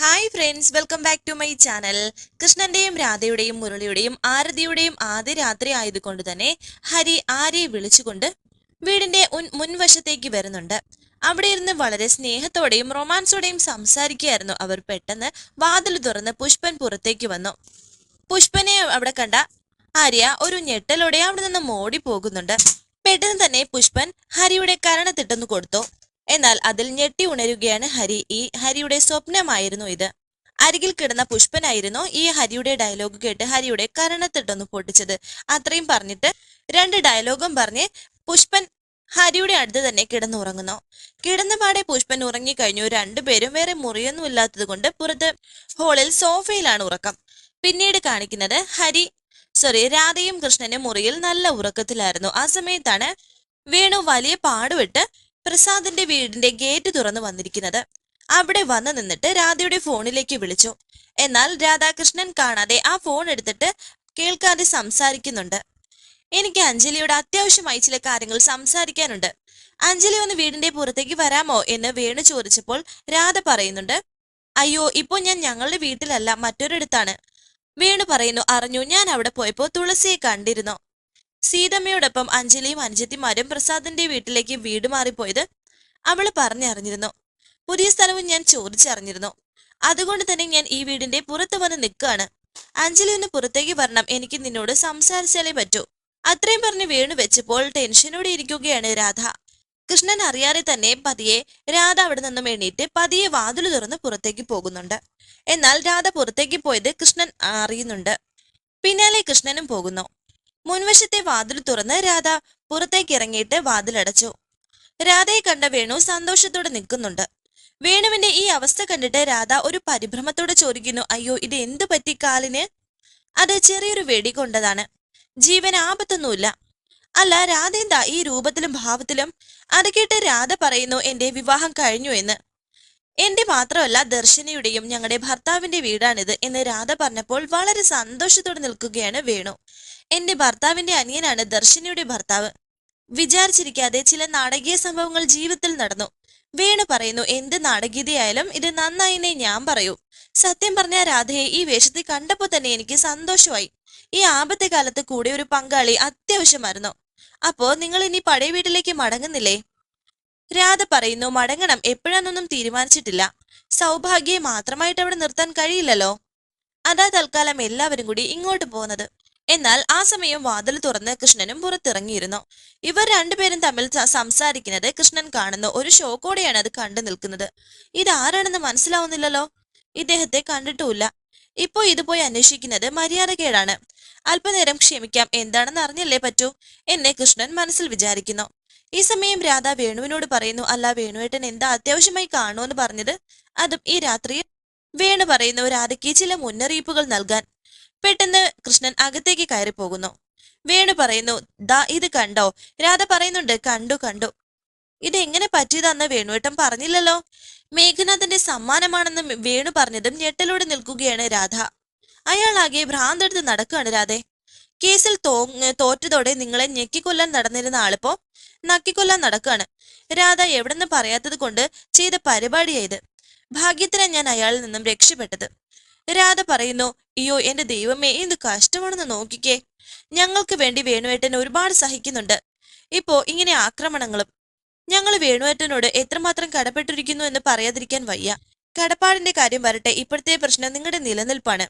Hi friends welcome back to my channel കൃഷ്ണന്റെയും രാധയുടെയും മുരളിയുടെയും ആരതിയുടെയും ആദ്യ രാത്രി ആയതുകൊണ്ട് തന്നെ ഹരി ആരെ വിളിച്ചുകൊണ്ട് വീടിന്റെ മുൻവശത്തേക്ക് വരുന്നുണ്ട്. അവിടെ ഇരുന്ന് വളരെ സ്നേഹത്തോടെയും റൊമാൻസോടെയും സംസാരിക്കുകയായിരുന്നു അവർ പെട്ടെന്ന്. വാതിൽ തുറന്ന് പുഷ്പൻ പുറത്തേക്ക് വന്നു. പുഷ്പനെ അവിടെ കണ്ട ആര്യ ഒരു ഞെട്ടലോടെ അവിടെ നിന്ന് മോടി പോകുന്നുണ്ട്. പെട്ടെന്ന് തന്നെ പുഷ്പൻ ഹരിയുടെ കരണത്തിട്ടെന്ന് കൊടുത്തു. എന്നാൽ അതിൽ ഞെട്ടി ഉണരുകയാണ് ഹരി. ഈ ഹരിയുടെ സ്വപ്നമായിരുന്നു ഇത്. അരികിൽ കിടന്ന പുഷ്പനായിരുന്നു ഈ ഹരിയുടെ ഡയലോഗ് കേട്ട് ഹരിയുടെ കരണത്തിട്ടൊന്ന് പൊട്ടിച്ചത്. അത്രയും പറഞ്ഞിട്ട് രണ്ട് ഡയലോഗും പറഞ്ഞ് പുഷ്പൻ ഹരിയുടെ അടുത്ത് തന്നെ കിടന്നുറങ്ങുന്നു. കിടന്നപാടെ പുഷ്പൻ ഉറങ്ങിക്കഴിഞ്ഞു. രണ്ടുപേരും വേറെ മുറിയൊന്നും ഇല്ലാത്തത് കൊണ്ട് പുറത്ത് ഹോളിൽ സോഫയിലാണ് ഉറക്കം. പിന്നീട് കാണിക്കുന്നത് ഹരി സോറി രാധയും കൃഷ്ണനും മുറിയിൽ നല്ല ഉറക്കത്തിലായിരുന്നു. ആ സമയത്താണ് വേണു വലിയ പാടുവിട്ട് പ്രസാദിന്റെ വീടിന്റെ ഗേറ്റ് തുറന്നു വന്നിരിക്കുന്നത് അവിടെ വന്നു നിന്നിട്ട് രാധയുടെ ഫോണിലേക്ക് വിളിച്ചു. എന്നാൽ രാധാകൃഷ്ണൻ കാണാതെ ആ ഫോൺ എടുത്തിട്ട് കേൾക്കാതെ സംസാരിക്കുന്നുണ്ട്. എനിക്ക് അഞ്ജലിയോട് അത്യാവശ്യമായി ചില കാര്യങ്ങൾ സംസാരിക്കാനുണ്ട്. അഞ്ജലി ഒന്ന് വീടിന്റെ പുറത്തേക്ക് വരാമോ എന്ന് വേണു ചോദിച്ചപ്പോൾ രാധ പറയുന്നുണ്ട് അയ്യോ ഇപ്പോ ഞാൻ ഞങ്ങളുടെ വീട്ടിലല്ല മറ്റൊരിടത്താണ്. വേണു പറയുന്നു അറിഞ്ഞു ഞാൻ അവിടെ പോയപ്പോൾ തുളസിയെ കണ്ടിരുന്നു. സീതമ്മയോടൊപ്പം അഞ്ജലിയും അനുജത്തിമാരും പ്രസാദിന്റെ വീട്ടിലേക്ക് വീട് മാറിപ്പോയത് അവൾ പറഞ്ഞറിഞ്ഞിരുന്നു. പുതിയ സ്ഥലവും ഞാൻ ചോദിച്ചറിഞ്ഞിരുന്നു. അതുകൊണ്ട് തന്നെ ഞാൻ ഈ വീടിന്റെ പുറത്ത് വന്ന് നിൽക്കുകയാണ്. അഞ്ജലി ഒന്ന് പുറത്തേക്ക് വരണം. എനിക്ക് നിന്നോട് സംസാരിച്ചാലേ പറ്റൂ. അത്രയും പറഞ്ഞ് വീണു വെച്ചപ്പോൾ ടെൻഷനോടെ ഇരിക്കുകയാണ് രാധ. കൃഷ്ണൻ അറിയാതെ തന്നെ പതിയെ രാധ അവിടെ നിന്നും എണീറ്റ് പതിയെ വാതിൽ തുറന്ന് പുറത്തേക്ക് പോകുന്നുണ്ട്. എന്നാൽ രാധ പുറത്തേക്ക് പോയത് കൃഷ്ണൻ അറിയുന്നുണ്ട്. പിന്നാലെ കൃഷ്ണനും പോകുന്നു. മുൻവശത്തെ വാതിൽ തുറന്ന് രാധ പുറത്തേക്ക് ഇറങ്ങിയിട്ട് വാതിലടച്ചു. രാധയെ കണ്ട വേണു സന്തോഷത്തോടെ നിൽക്കുന്നുണ്ട്. വേണുവിന്റെ ഈ അവസ്ഥ കണ്ടിട്ട് രാധ ഒരു പരിഭ്രമത്തോടെ ചോദിക്കുന്നു അയ്യോ ഇത് എന്തു പറ്റി കാലിന്? അത് ചെറിയൊരു വെടി കൊണ്ടതാണ്. ജീവൻ ആപത്തൊന്നുമില്ല. അല്ല രാധ എന്താ ഈ രൂപത്തിലും ഭാവത്തിലും? അത് കേട്ട് രാധ പറയുന്നു എന്റെ വിവാഹം കഴിഞ്ഞു എന്ന്. എന്റെ മാത്രമല്ല ദർശനയുടെയും ഞങ്ങളുടെ ഭർത്താവിന്റെ വീടാണിത് എന്ന് രാധ പറഞ്ഞപ്പോൾ വളരെ സന്തോഷത്തോടെ നിൽക്കുകയാണ് വേണു. എന്റെ ഭർത്താവിന്റെ അനിയനാണ് ദർശനയുടെ ഭർത്താവ്. വിചാരിച്ചിരിക്കാതെ ചില നാടകീയ സംഭവങ്ങൾ ജീവിതത്തിൽ നടന്നു. വേണു പറയുന്നു എന്ത് നാടകീയതയായാലും ഇത് നന്നായിനെ ഞാൻ പറയൂ. സത്യം പറഞ്ഞ രാധയെ ഈ വേഷത്തിൽ കണ്ടപ്പോൾ തന്നെ എനിക്ക് സന്തോഷമായി. ഈ ആപത്തെ കാലത്ത് കൂടെ ഒരു പങ്കാളി അത്യാവശ്യമായിരുന്നു. അപ്പോ നിങ്ങൾ ഇനി പഴയ വീട്ടിലേക്ക് മടങ്ങുന്നില്ലേ? രാധ പറയുന്നു മടങ്ങണം. എപ്പോഴാന്നൊന്നും തീരുമാനിച്ചിട്ടില്ല. സൗഭാഗ്യയെ മാത്രമായിട്ട് അവിടെ നിർത്താൻ കഴിയില്ലല്ലോ. അതാ തൽക്കാലം എല്ലാവരും കൂടി ഇങ്ങോട്ട് പോകുന്നത്. എന്നാൽ ആ സമയം വാതിൽ തുറന്ന് കൃഷ്ണനും പുറത്തിറങ്ങിയിരുന്നു. ഇവർ രണ്ടുപേരും തമ്മിൽ സംസാരിക്കുന്നത് കൃഷ്ണൻ കാണുന്ന. ഒരു ഷോക്കോടെയാണ് അത് കണ്ടു നിൽക്കുന്നത്. ഇതാരാണെന്ന് മനസ്സിലാവുന്നില്ലല്ലോ? ഇദ്ദേഹത്തെ കണ്ടിട്ടുമില്ല. ഇപ്പോ ഇത് പോയി അന്വേഷിക്കുന്നത് മര്യാദകേടാണ്. അല്പനേരം ക്ഷമിക്കാം. എന്താണെന്ന് അറിഞ്ഞല്ലേ പറ്റൂ? എന്നെ കൃഷ്ണൻ മനസ്സിൽ വിചാരിക്കുന്നു. ഈ സമയം രാധ വേണുവിനോട് പറയുന്നു അല്ല വേണുവേട്ടൻ എന്താ അത്യാവശ്യമായി എന്ന് പറഞ്ഞത്? അതും ഈ രാത്രിയിൽ വേണു പറയുന്നു രാധയ്ക്ക് ചില മുന്നറിയിപ്പുകൾ നൽകാൻ. പെട്ടെന്ന് കൃഷ്ണൻ അകത്തേക്ക് കയറി പോകുന്നു. വേണു പറയുന്നു ദാ ഇത് കണ്ടോ? രാധ പറയുന്നുണ്ട് കണ്ടു കണ്ടു. ഇത് എങ്ങനെ പറ്റിയതാന്ന് വേണുവേട്ടൻ പറഞ്ഞില്ലല്ലോ. മേഘനാഥന്റെ സമ്മാനമാണെന്ന് വേണു പറഞ്ഞതും ഞെട്ടലോടെ നിൽക്കുകയാണ് രാധ. അയാളാകെ ഭ്രാന്തെടുത്ത് നടക്കുകയാണ് രാധെ. കേസിൽ തോ തോറ്റതോടെ നിങ്ങളെ ഞെക്കിക്കൊല്ലാൻ നടന്നിരുന്ന ആളിപ്പോ നക്കിക്കൊല്ലാൻ നടക്കുകയാണ് രാധ എവിടെന്ന് പറയാത്തത് കൊണ്ട് ചെയ്ത പരിപാടിയായത് ഭാഗ്യത്തിനാണ് ഞാൻ അയാളിൽ നിന്നും രക്ഷപ്പെട്ടത്. രാധ പറയുന്നു അയ്യോ എന്റെ ദൈവമേ എന്ത് കഷ്ടമാണെന്ന് നോക്കിക്കേ. ഞങ്ങൾക്ക് വേണ്ടി വേണുവേട്ടൻ ഒരുപാട് സഹിക്കുന്നുണ്ട്. ഇപ്പോ ഇങ്ങനെ ആക്രമണങ്ങളും ഞങ്ങൾ വേണുവേട്ടനോട് എത്രമാത്രം കടപ്പെട്ടിരിക്കുന്നു എന്ന് പറയാതിരിക്കാൻ വയ്യ. കടപ്പാടിന്റെ കാര്യം വരട്ടെ ഇപ്പോഴത്തെ പ്രശ്നം നിങ്ങളുടെ നിലനിൽപ്പാണ്.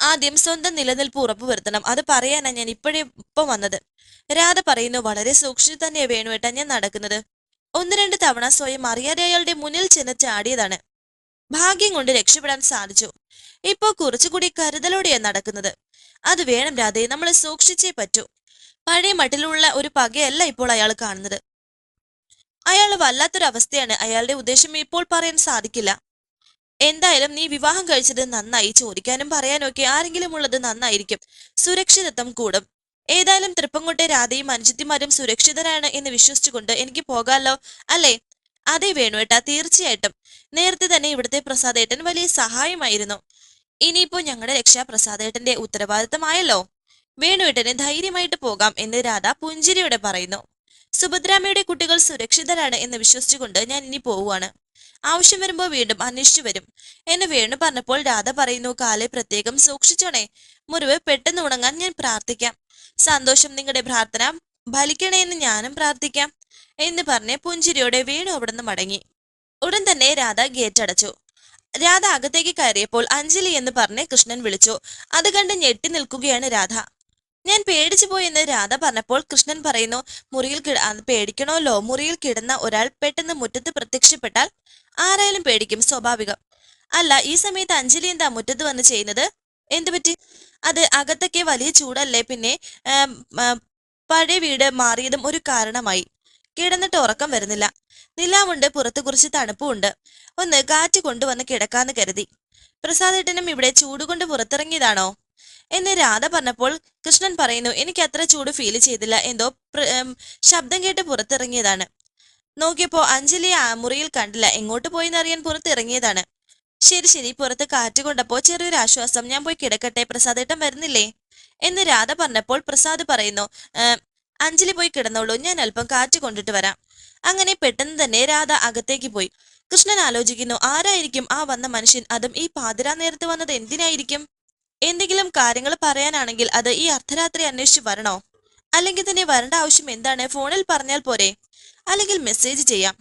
ആദ്യം സ്വന്തം നിലനിൽപ്പ് ഉറപ്പുവരുത്തണം. അത് പറയാനാണ് ഞാൻ ഇപ്പോഴേ ഇപ്പം വന്നത്. രാധ പറയുന്നു വളരെ സൂക്ഷിച്ചു തന്നെ വേണുവേട്ടാ ഞാൻ നടക്കുന്നത്. ഒന്ന് രണ്ട് തവണ സ്വയം അറിയാതെ അയാളുടെ മുന്നിൽ ചെന്ന് ചാടിയതാണ്. ഭാഗ്യം കൊണ്ട് രക്ഷപ്പെടാൻ സാധിച്ചു. ഇപ്പോ കുറച്ചുകൂടി കരുതലോടെയാണ് നടക്കുന്നത്. അത് വേണം രാധയെ നമ്മൾ സൂക്ഷിച്ചേ പറ്റൂ. പഴയ മട്ടിലുള്ള ഒരു പകയല്ല ഇപ്പോൾ അയാൾ കാണുന്നത്. അയാൾ വല്ലാത്തൊരു അവസ്ഥയാണ് അയാളുടെ ഉദ്ദേശം ഇപ്പോൾ പറയാൻ സാധിക്കില്ല. എന്തായാലും നീ വിവാഹം കഴിച്ചത് നന്നായി. ചോദിക്കാനും പറയാനും ഒക്കെ ആരെങ്കിലും ഉള്ളത് നന്നായിരിക്കും. സുരക്ഷിതത്വം കൂടും. ഏതായാലും തൃപ്പംകൊട്ടെ രാധയും അനുജിത്തിമാരും സുരക്ഷിതരാണ് എന്ന് വിശ്വസിച്ചുകൊണ്ട് എനിക്ക് പോകാമല്ലോ അല്ലേ? അതെ വേണുവേട്ടാ തീർച്ചയായിട്ടും. നേരത്തെ തന്നെ ഇവിടുത്തെ പ്രസാദേട്ടൻ വലിയ സഹായമായിരുന്നു. ഇനിയിപ്പോ ഞങ്ങളുടെ രക്ഷാ പ്രസാദേട്ടന്റെ ഉത്തരവാദിത്തമായല്ലോ വേണുവേട്ടന് ധൈര്യമായിട്ട് പോകാം എന്ന് രാധ പുഞ്ചിരിയോടെ പറയുന്നു. സുഭദ്രാമ്മയുടെ കുട്ടികൾ സുരക്ഷിതരാണ് എന്ന് വിശ്വസിച്ചുകൊണ്ട് ഞാൻ ഇനി പോവുകയാണ്. ആവശ്യം വരുമ്പോൾ വീണ്ടും അന്വേഷിച്ചു വരും. എന്ന് വേണു പറഞ്ഞപ്പോൾ രാധ പറയുന്നു കാലെ പ്രത്യേകം സൂക്ഷിച്ചോണേ. മുറിവ് പെട്ടെന്ന് ഉണങ്ങാൻ ഞാൻ പ്രാർത്ഥിക്കാം. സന്തോഷം നിങ്ങളുടെ പ്രാർത്ഥന ഫലിക്കണേ എന്ന് ഞാനും പ്രാർത്ഥിക്കാം എന്ന് പറഞ്ഞ് പുഞ്ചിരിയോടെ വേണു അവിടുന്ന് മടങ്ങി. ഉടൻ തന്നെ രാധ ഗേറ്റ് അടച്ചു. രാധ അകത്തേക്ക് കയറിയപ്പോൾ അഞ്ജലി എന്ന് പറഞ്ഞ് കൃഷ്ണൻ വിളിച്ചു. അത് കണ്ട് ഞെട്ടി നിൽക്കുകയാണ് രാധ. ഞാൻ പേടിച്ചു പോയെന്ന് രാധ പറഞ്ഞപ്പോൾ കൃഷ്ണൻ പറയുന്നു മുറിയിൽ കിട പേടിക്കണമല്ലോ. മുറിയിൽ കിടന്ന ഒരാൾ പെട്ടെന്ന് മുറ്റത്ത് പ്രത്യക്ഷപ്പെട്ടാൽ ആരായാലും പേടിക്കും സ്വാഭാവികം. അല്ല ഈ സമയത്ത് അഞ്ജലി എന്താ മുറ്റത്ത് വന്ന് ചെയ്യുന്നത്? എന്തു പറ്റി? അത് അകത്തൊക്കെ വലിയ ചൂടല്ലേ? പിന്നെ പഴയ വീട് മാറിയതും ഒരു കാരണമായി. കിടന്നിട്ട് ഉറക്കം വരുന്നില്ല. നിലാവുണ്ട് പുറത്ത് കുറച്ച് തണുപ്പുമുണ്ട്. ഒന്ന് കാറ്റ് കൊണ്ടുവന്ന് കിടക്കാന്ന് കരുതി. പ്രസാദേട്ടനും ഇവിടെ ചൂട് കൊണ്ട് പുറത്തിറങ്ങിയതാണോ? എന്ന് രാധ പറഞ്ഞപ്പോൾ കൃഷ്ണൻ പറയുന്നു എനിക്ക് അത്ര ചൂട് ഫീൽ ചെയ്തില്ല. എന്തോ ശബ്ദം കേട്ട് പുറത്തിറങ്ങിയതാണ്. നോക്കിയപ്പോ അഞ്ജലി ആ മുറിയിൽ കണ്ടില്ല. എങ്ങോട്ട് പോയെന്നറിയാൻ പുറത്തിറങ്ങിയതാണ്. ശരി ശരി. പുറത്ത് കാറ്റ് കൊണ്ടപ്പോ ചെറിയൊരു ആശ്വാസം. ഞാൻ പോയി കിടക്കട്ടെ. പ്രസാദേട്ടൻ വരുന്നില്ലേ? എന്ന് രാധ പറഞ്ഞപ്പോൾ പ്രസാദ് പറയുന്നു അഞ്ജലി പോയി കിടന്നോളൂ. ഞാൻ അല്പം കാറ്റ് കൊണ്ടിട്ട് വരാം. അങ്ങനെ പെട്ടെന്ന് തന്നെ രാധ അകത്തേക്ക് പോയി. കൃഷ്ണൻ ആലോചിക്കുന്നു ആരായിരിക്കും ആ വന്ന മനുഷ്യൻ? അതും ഈ പാതിരാ നേരത്ത് വന്നത് എന്തിനായിരിക്കും? എന്തെങ്കിലും കാര്യങ്ങൾ പറയാനാണെങ്കിൽ അത് ഈ അർദ്ധരാത്രി അന്വേഷിച്ച് വരണോ? അല്ലെങ്കിൽ തന്നെ വരേണ്ട ആവശ്യം എന്താണ്? ഫോണിൽ പറഞ്ഞാൽ പോരെ. അല്ലെങ്കിൽ മെസ്സേജ് ചെയ്യാം.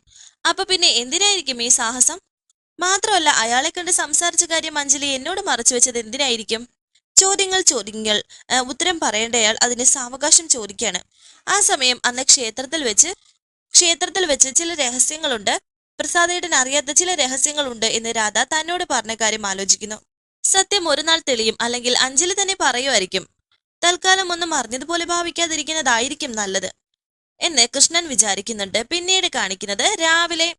അപ്പൊ പിന്നെ എന്തിനായിരിക്കും ഈ സാഹസം? മാത്രമല്ല അയാളെ കണ്ട് സംസാരിച്ച കാര്യം അഞ്ജലി എന്നോട് മറച്ചു വെച്ചത് എന്തിനായിരിക്കും? ചോദ്യങ്ങൾ ചോദ്യങ്ങൾ. ഉത്തരം പറയേണ്ടയാൾ അതിന് സാവകാശം ചോദിക്കുകയാണ് ആ സമയം അന്ന് ക്ഷേത്രത്തിൽ വെച്ച് ക്ഷേത്രത്തിൽ വെച്ച് ചില രഹസ്യങ്ങളുണ്ട്. പ്രസാദേട്ടൻ അറിയാത്ത ചില രഹസ്യങ്ങളുണ്ട് എന്ന് രാധ തന്നോട് പറഞ്ഞ കാര്യം ആലോചിക്കുന്നു. സത്യം ഒരു നാൾ തെളിയും അല്ലെങ്കിൽ അഞ്ജലി തന്നെ പറയുമായിരിക്കും. തൽക്കാലം ഒന്നും അറിഞ്ഞതുപോലെ ഭാവിക്കാതിരിക്കുന്നതായിരിക്കും നല്ലത്. എന്ന് കൃഷ്ണൻ വിചാരിക്കുന്നുണ്ട്. പിന്നീട് കാണിക്കുന്നത് രാവിലെ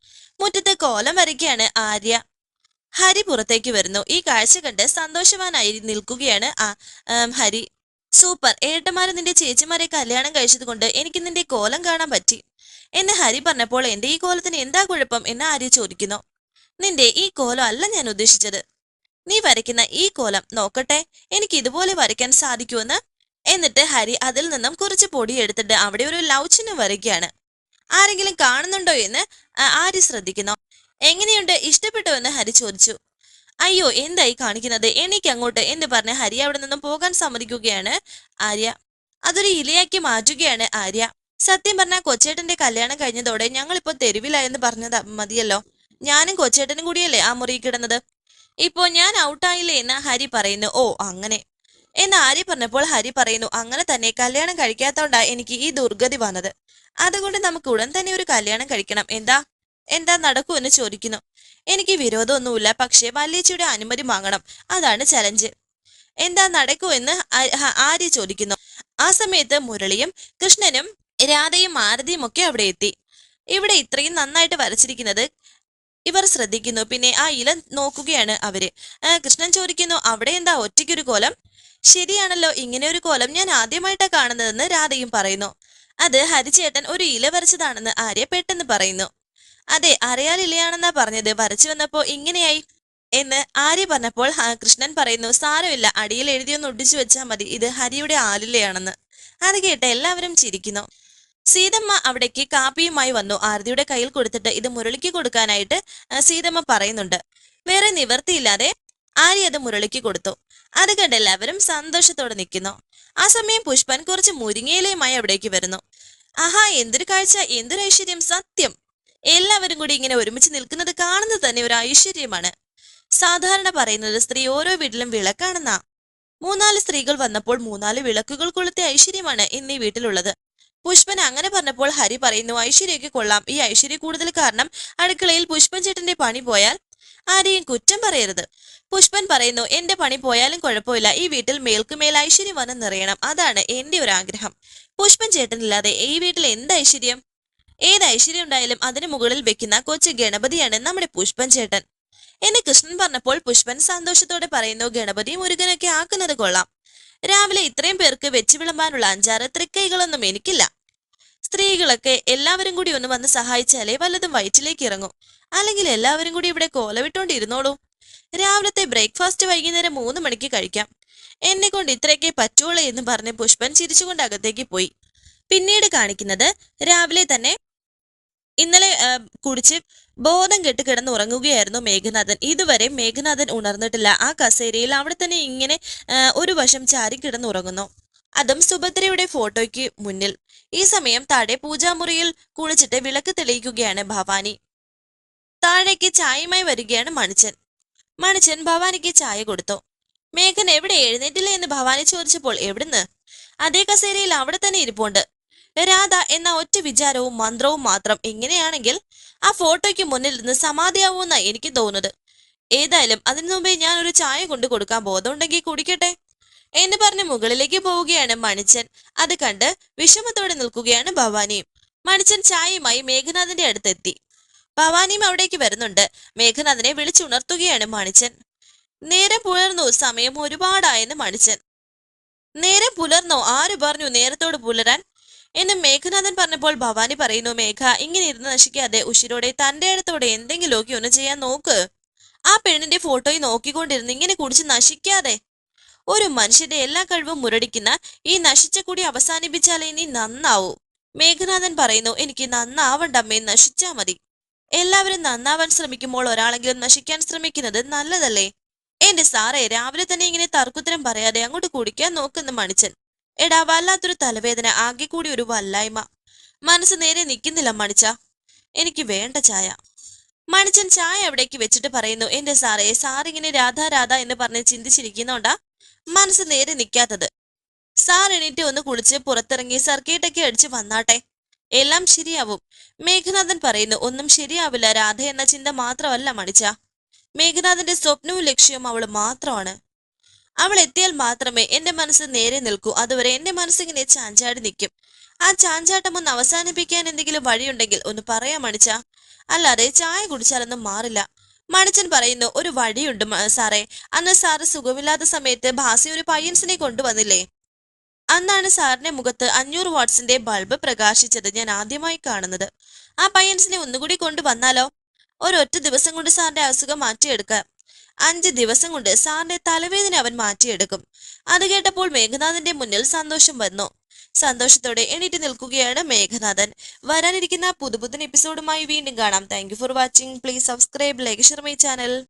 മുറ്റത്ത് കോലം വരയ്ക്കുകയാണ് ആര്യ. ഹരി പുറത്തേക്ക് വരുന്നു. ഈ കാഴ്ച കണ്ട് സന്തോഷവാനായി നിൽക്കുകയാണ് ആ ഹരി. സൂപ്പർ. ഏട്ടന്മാരും നിന്റെ ചേച്ചിമാരെ കല്യാണം കഴിച്ചത് കൊണ്ട് എനിക്ക് നിന്റെ കോലം കാണാൻ പറ്റി എന്ന് ഹരി പറഞ്ഞപ്പോൾ എന്റെ ഈ കോലത്തിന് എന്താ കുഴപ്പം എന്ന് ആര്യ ചോദിക്കുന്നു. നിന്റെ ഈ കോലം അല്ല ഞാൻ ഉദ്ദേശിച്ചത്. നീ വരയ്ക്കുന്ന ഈ കോലം നോക്കട്ടെ. എനിക്ക് ഇതുപോലെ വരയ്ക്കാൻ സാധിക്കുമെന്ന് എന്നിട്ട് ഹരി അതിൽ നിന്നും കുറച്ച് പൊടി എടുത്തിട്ട് അവിടെ ഒരു ലവ് ചിഹ്നം വരയ്ക്കുകയാണ്. ആരെങ്കിലും കാണുന്നുണ്ടോ എന്ന് ആര്യ ശ്രദ്ധിക്കുന്നു? എങ്ങനെയുണ്ട്? ഇഷ്ടപ്പെട്ടോ എന്ന് ഹരി ചോദിച്ചു. അയ്യോ എന്തായി കാണിക്കുന്നത്? എനിക്ക് അങ്ങോട്ട് എന്ന് പറഞ്ഞ് ഹരി അവിടെ നിന്നും പോകാൻ സമ്മതിക്കുകയാണ് ആര്യ. അതൊരു ഇലയാക്കി മാറ്റുകയാണ് ആര്യ. സത്യം പറഞ്ഞാൽ കൊച്ചേട്ടന്റെ കല്യാണം കഴിഞ്ഞതോടെ ഞങ്ങളിപ്പോ തെരുവിലായെന്ന് പറഞ്ഞത് മതിയല്ലോ. ഞാനും കൊച്ചേട്ടനും കൂടിയല്ലേ ആ മുറിയിൽ കിടന്നത്? ഇപ്പോ ഞാൻ ഔട്ടായില്ലേ എന്ന് ഹരി പറയുന്നു. ഓ അങ്ങനെ. എന്ന് ആര്യ പറഞ്ഞപ്പോൾ ഹരി പറയുന്നു അങ്ങനെ തന്നെ കല്യാണം കഴിക്കാത്തോണ്ടാ എനിക്ക് ഈ ദുർഗതി വന്നത്. അതുകൊണ്ട് നമുക്ക് ഉടൻ തന്നെ ഒരു കല്യാണം കഴിക്കണം. എന്താ? എന്താ നടക്കൂ എന്ന് ചോദിക്കുന്നു. എനിക്ക് വിരോധമൊന്നുമില്ല പക്ഷേ വല്യേച്ചിയുടെ അനുമതി വാങ്ങണം. അതാണ് ചലഞ്ച് എന്താ നടക്കൂ എന്ന് ആര്യ ചോദിക്കുന്നു. ആ സമയത്ത് മുരളിയും കൃഷ്ണനും രാധയും മാരുതിയും ഒക്കെ അവിടെ എത്തി. ഇവിടെ ഇത്രയും നന്നായിട്ട് വരച്ചിരിക്കുന്നത് ഇവർ ശ്രദ്ധിക്കുന്നു. പിന്നെ ആ ഇല നോക്കുകയാണ് അവർ. കൃഷ്ണൻ ചോദിക്കുന്നു അവിടെ എന്താ ഒറ്റയ്ക്കൊരു കോലം? ശരിയാണല്ലോ ഇങ്ങനെ ഒരു കോലം ഞാൻ ആദ്യമായിട്ടാ കാണുന്നതെന്ന് രാധയും പറയുന്നു. അത് ഹരിചേട്ടൻ ഒരു ഇല വരച്ചതാണെന്ന് ആര്യ പെട്ടെന്ന് പറയുന്നു. അതെ അറിയാൽ ഇലയാണെന്നാ പറഞ്ഞത്. വരച്ചു വന്നപ്പോ ഇങ്ങനെയായി എന്ന് ആര്യ പറഞ്ഞപ്പോൾ കൃഷ്ണൻ പറയുന്നു സാരമില്ല അടിയിൽ എഴുതിയൊന്ന് ഒട്ടിച്ചു വെച്ചാൽ മതി. ഇത് ഹരിയുടെ ആലിലയാണെന്ന്. അത് കേട്ട് എല്ലാവരും ചിരിക്കുന്നു. സീതമ്മ അവിടേക്ക് കാപ്പിയുമായി വന്നു. ആരതിയുടെ കയ്യിൽ കൊടുത്തിട്ട് ഇത് മുരളിക്ക് കൊടുക്കാനായിട്ട് സീതമ്മ പറയുന്നുണ്ട്. വേറെ നിവർത്തിയില്ലാതെ ആര്യ അത് മുരളിക്ക് കൊടുത്തു. അത് കണ്ട് എല്ലാവരും സന്തോഷത്തോടെ നിൽക്കുന്നു. ആ സമയം പുഷ്പൻ കുറച്ച് മുരിങ്ങയിലയുമായി അവിടേക്ക് വരുന്നു. ആഹാ എന്തൊരു കാഴ്ച എന്തൊരു ഐശ്വര്യം സത്യം. എല്ലാവരും കൂടി ഇങ്ങനെ ഒരുമിച്ച് നിൽക്കുന്നത് കാണുന്നത് തന്നെ ഒരു ഐശ്വര്യമാണ്. സാധാരണ പറയുന്നത് സ്ത്രീ ഓരോ വീട്ടിലും വിളക്കാണെന്നാ. മൂന്നാൽ സ്ത്രീകൾ വന്നപ്പോൾ മൂന്നാൽ വിളക്കുകൾ കൊളുത്തിയ ഐശ്വര്യമാണ് ഇന്ന് ഈ വീട്ടിലുള്ളത്. പുഷ്പൻ അങ്ങനെ പറഞ്ഞപ്പോൾ ഹരി പറയുന്നു ഐശ്വര്യയ്ക്ക് കൊള്ളാം. ഈ ഐശ്വര്യ കൂടുതൽ കാരണം അടുക്കളയിൽ പുഷ്പൻ ചേട്ടന്റെ പണി പോയാൽ ആരെയും കുറ്റം പറയരുത്. പുഷ്പൻ പറയുന്നു എന്റെ പണി പോയാലും കുഴപ്പമില്ല. ഈ വീട്ടിൽ മേൽക്കുമേൽ ഐശ്വര്യം വന്ന് നിറയണം. അതാണ് എന്റെ ഒരു ആഗ്രഹം. പുഷ്പൻ ചേട്ടനില്ലാതെ ഈ വീട്ടിൽ എന്ത് ഐശ്വര്യം? ഏത് ഐശ്വര്യം ഉണ്ടായാലും അതിന് മുകളിൽ വെക്കുന്ന കൊച്ചു ഗണപതിയാണ് നമ്മുടെ പുഷ്പൻ ചേട്ടൻ. എന്ന് കൃഷ്ണൻ പറഞ്ഞപ്പോൾ പുഷ്പൻ സന്തോഷത്തോടെ പറയുന്നു ഗണപതി മുരുകനൊക്കെ ആക്കുന്നത് കൊള്ളാം. രാവിലെ ഇത്രയും പേർക്ക് വെച്ച് വിളമ്പാനുള്ള അഞ്ചാറ് തൃക്കൈകളൊന്നും എനിക്കില്ല. സ്ത്രീകളൊക്കെ എല്ലാവരും കൂടി ഒന്ന് വന്ന് സഹായിച്ചാലേ വല്ലതും വയറ്റിലേക്ക് ഇറങ്ങും. അല്ലെങ്കിൽ എല്ലാവരും കൂടി ഇവിടെ കോലവിട്ടോണ്ടിരുന്നോളൂ രാവിലത്തെ ബ്രേക്ക്ഫാസ്റ്റ് വൈകുന്നേരം മൂന്ന് മണിക്ക് കഴിക്കാം. എന്നെ കൊണ്ട് ഇത്രയൊക്കെ പറ്റുള്ളൂ എന്ന് പറഞ്ഞ് പുഷ്പൻ ചിരിച്ചുകൊണ്ട് അകത്തേക്ക് പോയി. പിന്നീട് കാണിക്കുന്നത് രാവിലെ തന്നെ ഇന്നലെ കുടിച്ച് ബോധം കെട്ട് കിടന്നുറങ്ങുകയായിരുന്നു മേഘനാഥൻ. ഇതുവരെ മേഘനാഥൻ ഉണർന്നിട്ടില്ല. ആ കസേരയിൽ അവിടെ തന്നെ ഇങ്ങനെ ഒരു വശം ചാരി കിടന്നുറങ്ങുന്നു. അതും സുഭദ്രയുടെ ഫോട്ടോയ്ക്ക് മുന്നിൽ. ഈ സമയം താഴെ പൂജാമുറിയിൽ കുളിച്ചിട്ട് വിളക്ക് തെളിയിക്കുകയാണ് ഭവാനി. താഴേക്ക് ചായയുമായി വരികയാണ് മണിച്ചൻ. മണിച്ചൻ ഭവാനിക്ക് ചായ കൊടുത്തു. മേഘൻ എവിടെ എഴുന്നേറ്റില്ല? എന്ന് ഭവാനി ചോദിച്ചപ്പോൾ എവിടുന്ന്? അതേ കസേരയിൽ അവിടെ തന്നെ ഇരിപ്പുണ്ട്. രാധ എന്ന ഒറ്റ വിചാരവും മന്ത്രവും മാത്രം. എങ്ങനെയാണെങ്കിൽ ആ ഫോട്ടോയ്ക്ക് മുന്നിൽ നിന്ന് സമാധിയാവുമെന്ന എനിക്ക് തോന്നുന്നത്. ഏതായാലും അതിനു മുമ്പേ ഞാൻ ഒരു ചായ കൊണ്ടു കൊടുക്കാൻ ബോധമുണ്ടെങ്കിൽ കുടിക്കട്ടെ. എന്ന് പറഞ്ഞ് മുകളിലേക്ക് പോവുകയാണ് മണിച്ചൻ. അത് കണ്ട് വിഷമത്തോടെ നിൽക്കുകയാണ് ഭവാനിയും. മണിച്ചൻ ചായയുമായി മേഘനാഥന്റെ അടുത്തെത്തി. ഭവാനിയും അവിടേക്ക് വരുന്നുണ്ട്. മേഘനാഥനെ വിളിച്ചുണർത്തുകയാണ് മണിച്ചൻ. നേരം പുലർന്നു സമയം ഒരുപാടായെന്ന് മണിച്ചൻ. നേരം പുലർന്നോ? ആര് പറഞ്ഞു നേരത്തോട് പുലരാൻ? എന്ന് മേഘനാഥൻ പറഞ്ഞപ്പോൾ ഭവാനി പറയുന്നു മേഘ ഇങ്ങനെ ഇരുന്ന് നശിക്കാതെ ഉഷിരോടെ തന്റെ അടുത്തോടെ എന്തെങ്കിലുമൊക്കെ ഒന്ന് ചെയ്യാൻ നോക്ക്. ആ പെണ്ണിന്റെ ഫോട്ടോയിൽ നോക്കിക്കൊണ്ടിരുന്ന് ഇങ്ങനെ കുടിച്ച് നശിക്കാതെ. ഒരു മനുഷ്യന്റെ എല്ലാ കഴിവും മുരടിക്കുന്ന ഈ നശിച്ച കൂടി അവസാനിപ്പിച്ചാലേ നീ നന്നാവൂ. മേഘനാഥൻ പറയുന്നു എനിക്ക് നന്നാവണ്ട നന്നാവണ്ടമ്മേ നശിച്ചാ മതി. എല്ലാവരും നന്നാവാൻ ശ്രമിക്കുമ്പോൾ ഒരാളെങ്കിലും നശിക്കാൻ ശ്രമിക്കുന്നത് നല്ലതല്ലേ? എന്റെ സാറേ രാവിലെ തന്നെ ഇങ്ങനെ തർക്കുത്തരം പറയാതെ അങ്ങോട്ട് കുടിക്കാൻ നോക്കുന്ന മണിച്ചൻ. എടാ വല്ലാത്തൊരു തലവേദന ആകെ കൂടി ഒരു വല്ലായ്മ. മനസ്സ് നേരെ നിൽക്കുന്നില്ല മണിച്ച. എനിക്ക് വേണ്ട ചായ. മണിച്ചൻ ചായ അവിടേക്ക് വെച്ചിട്ട് പറയുന്നു എന്റെ സാറേ സാറിങ്ങനെ രാധാ രാധ എന്ന് പറഞ്ഞ് ചിന്തിച്ചിരിക്കുന്നോണ്ടാ മനസ്സ് നേരെ നിൽക്കാത്തത് സാർ എണീറ്റ് ഒന്ന് കുളിച്ച് പുറത്തിറങ്ങി സർക്കീട്ടൊക്കെ അടിച്ച് വന്നാട്ടെ. എല്ലാം ശരിയാവും. മേഘനാഥൻ പറയുന്നു ഒന്നും ശരിയാവില്ല രാധ എന്ന ചിന്ത മാത്രമല്ല മണിച്ച. മേഘനാഥന്റെ സ്വപ്നവും ലക്ഷ്യവും അവൾ മാത്രമാണ്. അവൾ എത്തിയാൽ മാത്രമേ എന്റെ മനസ്സ് നേരെ നിൽക്കൂ. അതുവരെ എന്റെ മനസ്സിങ്ങനെ ചാഞ്ചാടി നിൽക്കും. ആ ചാഞ്ചാട്ടം ഒന്ന് അവസാനിപ്പിക്കാൻ എന്തെങ്കിലും വഴിയുണ്ടെങ്കിൽ ഒന്ന് പറയാം മണിച്ച. അല്ലാതെ ചായ കുടിച്ചാലൊന്നും മാറില്ല. മണിച്ചൻ പറയുന്നു ഒരു വഴിയുണ്ട് സാറേ. അന്ന് സാറ് സുഖമില്ലാത്ത സമയത്ത് ഭാസി ഒരു പയ്യൻസിനെ കൊണ്ടുവന്നില്ലേ? അന്നാണ് സാറിന്റെ മുഖത്ത് അഞ്ഞൂറ് വാട്ട്സിന്റെ ബൾബ് പ്രകാശിച്ചത് ഞാൻ ആദ്യമായി കാണുന്നത്. ആ പയ്യൻസിനെ ഒന്നുകൂടി കൊണ്ടുവന്നാലോ? ഒരൊറ്റ ദിവസം കൊണ്ട് സാറിന്റെ അസുഖം മാറ്റിയെടുക്കാം. അഞ്ച് ദിവസം കൊണ്ട് സാറിന്റെ തലവേദന അവൻ മാറ്റിയെടുക്കും. അത് കേട്ടപ്പോൾ മേഘനാഥന്റെ മുന്നിൽ സന്തോഷം വന്നു. സന്തോഷത്തോടെ എണീറ്റ് നിൽക്കുകയാണ് മേഘനാഥൻ. വരാനിരിക്കുന്ന പുതുപുത്തൻ എപ്പിസോഡുമായി വീണ്ടും കാണാം. Thank for watching please subscribe like share my channel